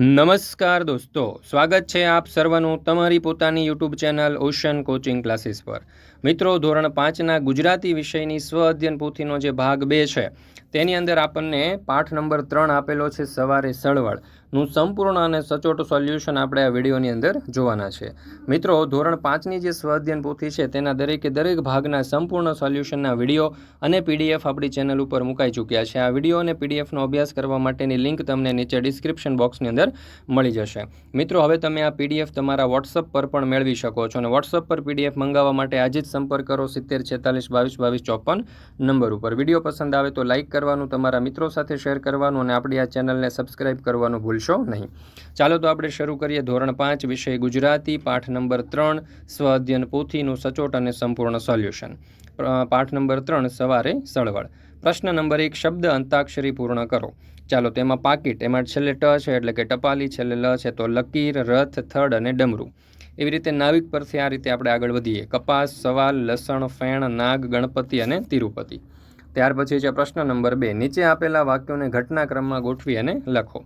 નમસ્કાર દોસ્તો, સ્વાગત છે આપ સર્વનું તમારી પોતાની YouTube channel Ocean coaching classes પર. મિત્રો, ધોરણ પાંચના ગુજરાતી વિષયની સ્વ અધ્યયન પોથીનો જે ભાગ બે છે તેની અંદર આપણને પાઠ નંબર ત્રણ આપેલો છે સવારે સળવળનું સંપૂર્ણ અને સચોટ સોલ્યુશન આપણે આ વિડીયોની અંદર જોવાના છે. મિત્રો, ધોરણ પાંચની જે સ્વ અધ્યયન પોથી છે, તેના દરેકે દરેક ભાગના સંપૂર્ણ સોલ્યુશનના વીડિયો અને પીડીએફ આપણી ચેનલ ઉપર મુકાઈ ચૂક્યા છે. આ વીડિયો અને પીડીએફનો અભ્યાસ કરવા માટેની લિંક તમને નીચે ડિસ્ક્રિપ્શન બોક્સની અંદર મળી જશે. મિત્રો, હવે તમે આ પીડીએફ તમારા વોટ્સઅપ પર પણ મેળવી શકો છો અને વોટ્સઅપ પર પીડીએફ મંગાવવા માટે આજે જ સંપર્ક કરો સિત્તેર છેતાલીસ બાવીસ બાવીસ ચોપન નંબર ઉપર. વીડિયો પસંદ આવે તો લાઇક કરવાનું, તમારા મિત્રો સાથે શેર કરવાનું અને આપણી આ ચેનલને સબસ્ક્રાઇબ કરવાનું ભૂલશો નહીં. ચાલો તો આપણે શરૂ કરીએ ધોરણ પાંચ, વિષય ગુજરાતી, પાઠ નંબર ત્રણ, સ્વ અધ્યયન પોથીનું સચોટ અને સંપૂર્ણ સોલ્યુશન. પાઠ નંબર ત્રણ, સવારે સળવળ. પ્રશ્ન નંબર એક, શબ્દ અંતાક્ષરી પૂર્ણ કરો. ચાલો તેમાં પાકીટ એમાં છેલ્લે ટ છે એટલે કે ટપાલી, છેલ્લે લ છે તો લકીર, રથ, થડ અને ડમરું. એવી રીતે નાવિક પરથી આ રીતે આપણે આગળ વધીએ. કપાસ, સવાલ, લસણ, ફેણ, નાગ, ગણપતિ અને તિરુપતિ. ત્યાર પછી છે પ્રશ્ન નંબર બે. નીચે આપેલા વાક્યોને ઘટનાક્રમમાં ગોઠવી અને લખો.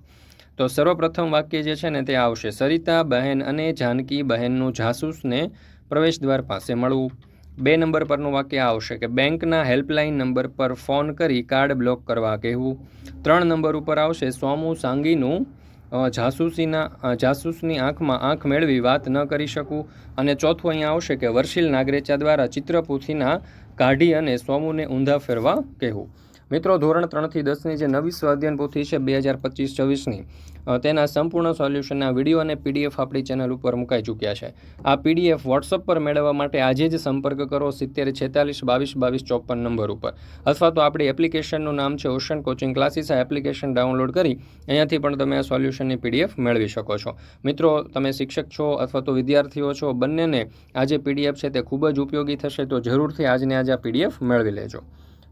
તો સર્વપ્રથમ વાક્ય જે છે ને તે આવશે. સરિતા, બહેન અને જાનકી બહેનનું જાસૂસને પ્રવેશદ્વાર પાસે મળવું. બે નંબર પરનું વાક્ય આવશે કે બેંકના હેલ્પલાઇન નંબર પર ફોન કરી કાર્ડ બ્લોક કરવા કહેવું. ત્રણ નંબર ઉપર આવશે સોમુ સાંગીનું જાસૂસીના જાસૂસની આંખમાં આંખ મેળવી વાત ન કરી શકું અને ચોથું અહીંયા આવશે કે વર્ષિલ નાગરેચા દ્વારા ચિત્રપોથીના કાઢી અને સોમુને ઊંધા ફેરવા કહેવું. મિત્રો, ધોરણ ત્રણથી દસની જે નવી સ્વાધ્યાયન પોથી છે બે હજાર પચીસ છવ્વીસની તેના સંપૂર્ણ સોલ્યુશનના વીડિયો અને પીડીએફ આપણી ચેનલ ઉપર મુકાઈ ચૂક્યા છે. આ પીડીએફ વોટ્સઅપ પર મેળવવા માટે આજે જ સંપર્ક કરો સિત્તેર, છેતાલીસ, બાવીસ બાવીસ, ચોપન નંબર ઉપર. અથવા તો આપણી એપ્લિકેશનનું નામ છે ઓશન કોચિંગ ક્લાસીસ. આ એપ્લિકેશન ડાઉનલોડ કરી અહીંયાથી પણ તમે આ સોલ્યુશનની પીડીએફ મેળવી શકો છો. મિત્રો, તમે શિક્ષક છો અથવા તો વિદ્યાર્થીઓ છો, બંનેને આ જે પીડીએફ છે તે ખૂબ જ ઉપયોગી થશે તો જરૂરથી આજને આજે આ પીડીએફ મેળવી લેજો.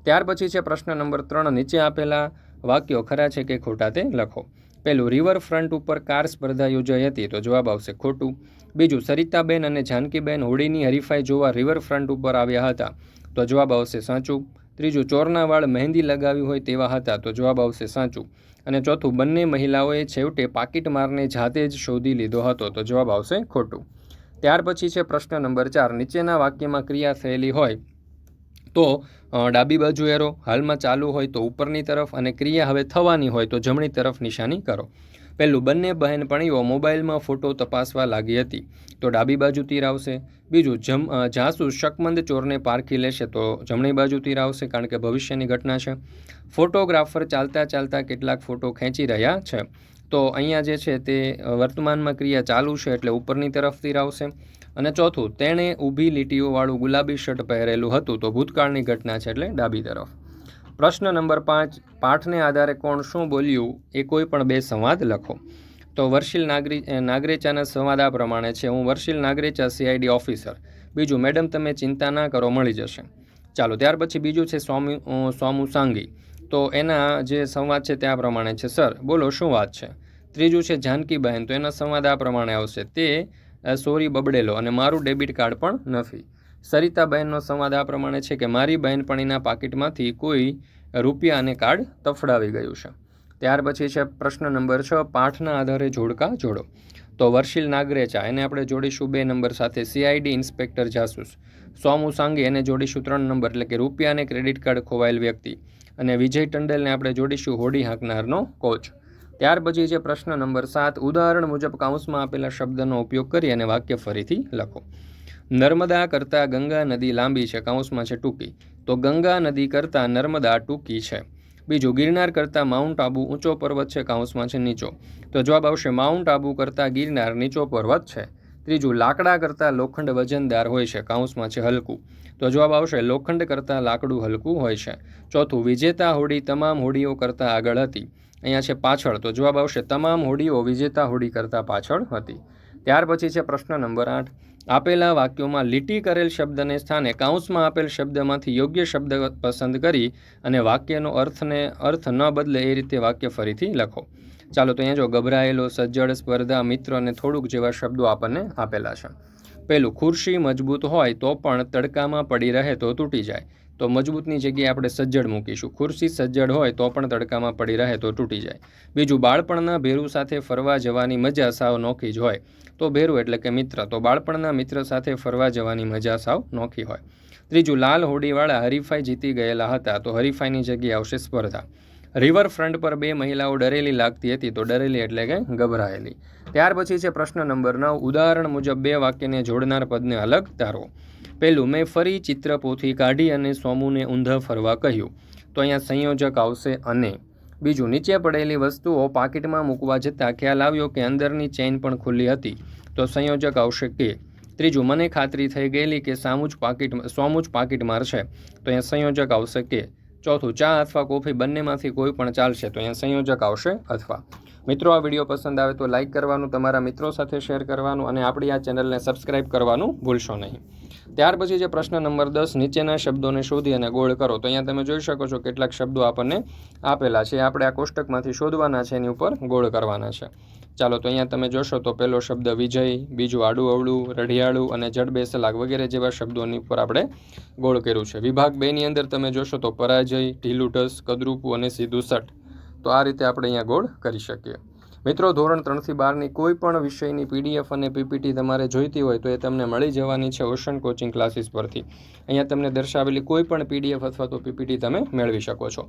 ત્યાર પછી છે પ્રશ્ન નંબર ત્રણ, નીચે આપેલા વાક્યો ખરા છે કે ખોટા તે લખો. પહેલું, રિવરફ્રન્ટ ઉપર કાર સ્પર્ધા યોજાઈ હતી, તો જવાબ આવશે ખોટું. બીજું, સરિતાબેન અને જાનકીબેન હોળીની હરીફાઈ જોવા રિવરફ્રન્ટ ઉપર આવ્યા હતા, તો જવાબ આવશે સાચું. ત્રીજું, ચોરના વાળ મહેંદી લગાવી હોય તેવા હતા, તો જવાબ આવશે સાચું. અને ચોથું, બંને મહિલાઓએ છેવટે પાકીટ મારને જાતે જ શોધી લીધો હતો, તો જવાબ આવશે ખોટું. ત્યાર પછી છે પ્રશ્ન નંબર ચાર, નીચેના વાક્યમાં ક્રિયા થયેલી હોય તો ડાબી બાજુ એરો હાલમાં ચાલુ હોય તો ઉપરની તરફ અને ક્રિયા હવે થવાની હોય તો જમણી તરફ નિશાની કરો. પહેલું, બંને બહેનપણીઓ મોબાઈલમાં ફોટો તપાસવા લાગી હતી. તો ડાબી બાજુ તીર આવશે. બીજું, જમ જાસૂસ શકમંદ ચોરને પારખી લેશે તો જમણી બાજુ તીર આવશે કારણ કે ભવિષ્યની ઘટના છે. ફોટોગ્રાફર ચાલતા ચાલતા કેટલાક ફોટો ખેંચી રહ્યા છે. તો અહીંયા જે છે તે વર્તમાનમાં ક્રિયા ચાલુ છે એટલે ઉપરની તરફ તીર આવશે. અને ચોથું, તેણે ઊભી લીટીઓવાળું ગુલાબી શર્ટ પહેરેલું હતું તો ભૂતકાળની ઘટના છે એટલે ડાબી તરફ. પ્રશ્ન નંબર પાંચ, પાઠને આધારે કોણ શું બોલ્યું એ કોઈ પણ બે સંવાદ લખો. તો વર્ષિલ નાગરી નાગરેચાના સંવાદ આ પ્રમાણે છે. હું વર્ષિલ નાગરેચા, સીઆઈડી ઓફિસર. બીજું, મેડમ, તમે ચિંતા ના કરો, મળી જશે. ચાલો, ત્યાર પછી બીજું છે સ્વામી સોમુ સાંગી. તો એના જે સંવાદ છે તે આ પ્રમાણે છે. સર, બોલો, શું વાત છે? ત્રીજું છે જાનકીબહેન. તો એના સંવાદ આ પ્રમાણે આવશે. તે સોરી બબડેલો અને મારું ડેબિટ કાર્ડ પણ નથી. સરિતાબહેનનો સંવાદ આ પ્રમાણે છે કે મારી બહેનપણીના પાકીટમાંથી કોઈ રૂપિયા અને કાર્ડ તફડાવી ગયું છે. ત્યાર પછી છે પ્રશ્ન નંબર છ, પાઠના આધારે જોડકા જોડો. તો વર્ષિલ નાગરેચા, એને આપણે જોડીશું બે નંબર સાથે. CID inspector જાસૂસ. સોમુ સાંગી, એને જોડીશું ત્રણ નંબર, એટલે કે રૂપિયા અને ક્રેડિટ કાર્ડ ખોવાયેલ વ્યક્તિ. અને વિજય ટંડેલને આપણે જોડીશું હોડી હાંકનારનો કોચ. ત્યાર પછી છે પ્રશ્ન નંબર સાત, ઉદાહરણ મુજબ કાઉન્સમાં આપેલા શબ્દનો ઉપયોગ કરી અને વાક્ય ફરીથી લખો. નર્મદા કરતાં ગંગા નદી લાંબી છે કાઉન્સમાં છે ટૂંકી. તો ગંગા નદી કરતાં નર્મદા ટૂંકી છે. બીજું, ગિરનાર કરતાં માઉન્ટ આબુ ઊંચો પર્વત છે કાઉન્સમાં છે નીચો. તો જવાબ આવશે, માઉન્ટ આબુ કરતાં ગિરનાર નીચો પર્વત છે. ત્રીજું, લાકડા કરતાં લોખંડ વજનદાર હોય છે કાઉન્સમાં છે હલકું. તો જવાબ આવશે, લોખંડ કરતાં લાકડું હલકું હોય છે. ચોથું, વિજેતા હોડી તમામ હોડીઓ કરતાં આગળ હતી. અહીંયા છે પાછળ. તો જવાબ આવશે, તમામ હોડીઓ વિજેતા હોડી કરતાં પાછળ હતી. ત્યાર પછી છે પ્રશ્ન નંબર આઠ. આપેલા વાક્યોમાં લીટી કરેલ શબ્દને સ્થાને કાઉન્સમાં આપેલ શબ્દમાંથી યોગ્ય શબ્દ પસંદ કરી અને વાક્યનો અર્થને, અર્થ ન બદલે એ રીતે વાક્ય ફરીથી લખો. ચાલો, તો અહીંયા જો ગભરાયેલો, સજ્જડ, સ્પર્ધા, મિત્ર અને થોડુંક જેવા શબ્દો આપણને આપેલા છે. પહેલું, ખુરશી મજબૂત હોય તો પણ તડકામાં પડી રહે તો તૂટી જાય. તો મજબૂતની જગ્યાએ આપણે સજ્જડ મૂકીશું. ખુરશી સજ્જડ હોય તો પણ તડકામાં પડી રહે તો તૂટી જાય. બીજું, બાળપણના ભેરુ સાથે ફરવા જવાની મજા સાવ નોખી જ હોય. તો ભેરુ એટલે કે મિત્ર. તો બાળપણના મિત્ર સાથે ફરવા જવાની મજા સાવ નોખી હોય. ત્રીજું, લાલ હોડીવાળા હરીફાઈ જીતી ગયેલા હતા. તો હરીફાઈની જગ્યાએ આવશે સ્પર્ધા. રિવરફ્રન્ટ પર બે મહિલાઓ ડરેલી લાગતી હતી, તો ડરેલી એટલે કે ગભરાયેલી. ત્યાર પછી છે પ્રશ્ન નંબર નવ, ઉદાહરણ મુજબ બે વાક્યને જોડનાર પદને અલગ તારો. પહેલું, મેં ફરી ચિત્રપોથી કાઢી અને સોમુને ઊંધા ફરવા કહ્યું. તો અહીંયા સંયોજક આવશે અને. બીજું, નીચે પડેલી વસ્તુઓ પાકીટમાં મૂકવા જતાં ખ્યાલ આવ્યો કે અંદરની ચેઇન પણ ખુલ્લી હતી. તો સંયોજક આવશે કે. ત્રીજું, મને ખાતરી થઈ ગયેલી કે સામુજ પાકીટ સોમું જ છે તો અહીંયા સંયોજક આવશે કે. ચોથું ચા અથવા કોફી બંનેમાંથી કોઈ પણ ચાલશે તો અહીંયા સંયોજક આવશે અથવા મિત્રો, આ વીડિયો પસંદ આવે તો લાઇક કરવાનું, તમારા મિત્રો સાથે શેર કરવાનું અને આપણી આ ચેનલને સબસ્ક્રાઇબ કરવાનું ભૂલશો નહીં. ત્યાર પછી જે પ્રશ્ન નંબર દસ, નીચેના શબ્દોને શોધી અને ગોળ કરો. તો અહીંયા તમે જોઈ શકો છો કેટલાક શબ્દો આપણને આપેલા છે. આપણે આ કોષ્ટકમાંથી શોધવાના છે, એની ઉપર ગોળ કરવાના છે. ચાલો, તો અહીંયા તમે જોશો તો પહેલો શબ્દ વિજય, બીજું આડું અવળું, રઢિયાળું અને જડ બેસલાગ વગેરે જેવા શબ્દોની ઉપર આપણે ગોળ કર્યું છે. વિભાગ બેની અંદર તમે જોશો તો પરાજય, ઢીલું ઢસ કદરૂપું અને સીધું સટ. તો આ રીતે આપણે અહીંયા ગોળ કરી શકીએ. મિત્રો, ધોરણ ત્રણથી બારની કોઈ પણ વિષયની પીડીએફ અને પીપીટી તમારે જોઈતી હોય તો એ તમને મળી જવાની છે ઓશન કોચિંગ ક્લાસીસ પરથી. અહીંયા તમને દર્શાવેલી કોઈ પણ પીડીએફ અથવા તો પીપીટી તમે મેળવી શકો છો.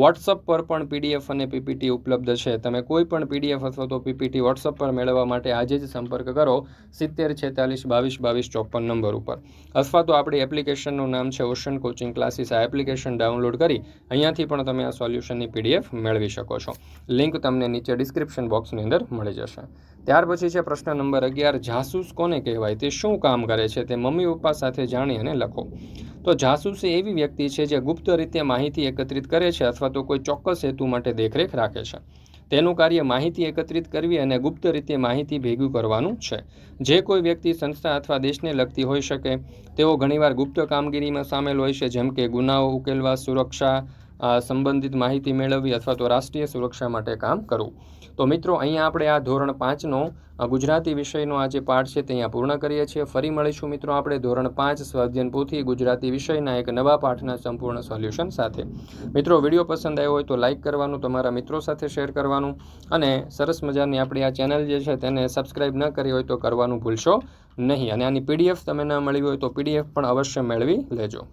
વોટ્સઅપ પર પણ પીડીએફ અને પીપીટી ઉપલબ્ધ છે. તમે કોઈ પણ પીડીએફ અથવા તો પીપીટી વોટ્સઅપ પર મેળવવા માટે આજે જ સંપર્ક કરો સિત્તેર છેતાલીસ બાવીસ બાવીસ ચોપન નંબર ઉપર. અથવા તો આપણી એપ્લિકેશનનું નામ છે ઓશન કોચિંગ ક્લાસીસ. આ એપ્લિકેશન ડાઉનલોડ કરી અહીંયાથી પણ તમે આ સોલ્યુશનની પીડીએફ મેળવી શકો છો. લિંક તમને નીચે ડિસ્ક્રિપ્શન બોક્સની અંદર મળી જશે. ત્યાર પછી છે પ્રશ્ન નંબર અગિયાર, જાસૂસ કોને કહેવાય? તે શું કામ કરે છે? તે મમ્મી પપ્પા સાથે જાણી અને લખો. તો જાસૂસ એવી વ્યક્તિ છે જે ગુપ્ત રીતે માહિતી એકત્રિત કરે છે અથવા તો કોઈ ચોક્કસ હેતુ માટે દેખરેખ રાખે છે. તેનું કાર્ય માહિતી એકત્રિત કરવી અને ગુપ્ત રીતે માહિતી ભેગું કરવાનું છે. જે કોઈ વ્યક્તિ સંસ્થા અથવા દેશને લગતી હોઈ શકે. તેઓ ઘણીવાર ગુપ્ત કામગીરીમાં સામેલ હોય છે, જેમ કે ગુનાઓ ઉકેલવા સુરક્ષા સંબંધિત માહિતી મેળવવી અથવા તો રાષ્ટ્રીય સુરક્ષા માટે કામ કરવું. તો મિત્રો, અહીંયા આપણે આ ધોરણ પાંચનો ગુજરાતી વિષયનો આ જે પાઠ છે તે અહીંયા પૂર્ણ કરીએ છીએ. ફરી મળીશું મિત્રો આપણે ધોરણ પાંચ સ્વાધ્યન પોથી ગુજરાતી વિષયના એક નવા પાઠના સંપૂર્ણ સોલ્યુશન સાથે. મિત્રો, વીડિયો પસંદ આવ્યો હોય તો લાઇક કરવાનું, તમારા મિત્રો સાથે શેર કરવાનું અને સરસ મજાની આપણી આ ચેનલ જે છે તેને સબસ્ક્રાઇબ ન કરી હોય તો કરવાનું ભૂલશો નહીં. અને આની પીડીએફ તમે ન મળી હોય તો પીડીએફ પણ અવશ્ય મેળવી લેજો.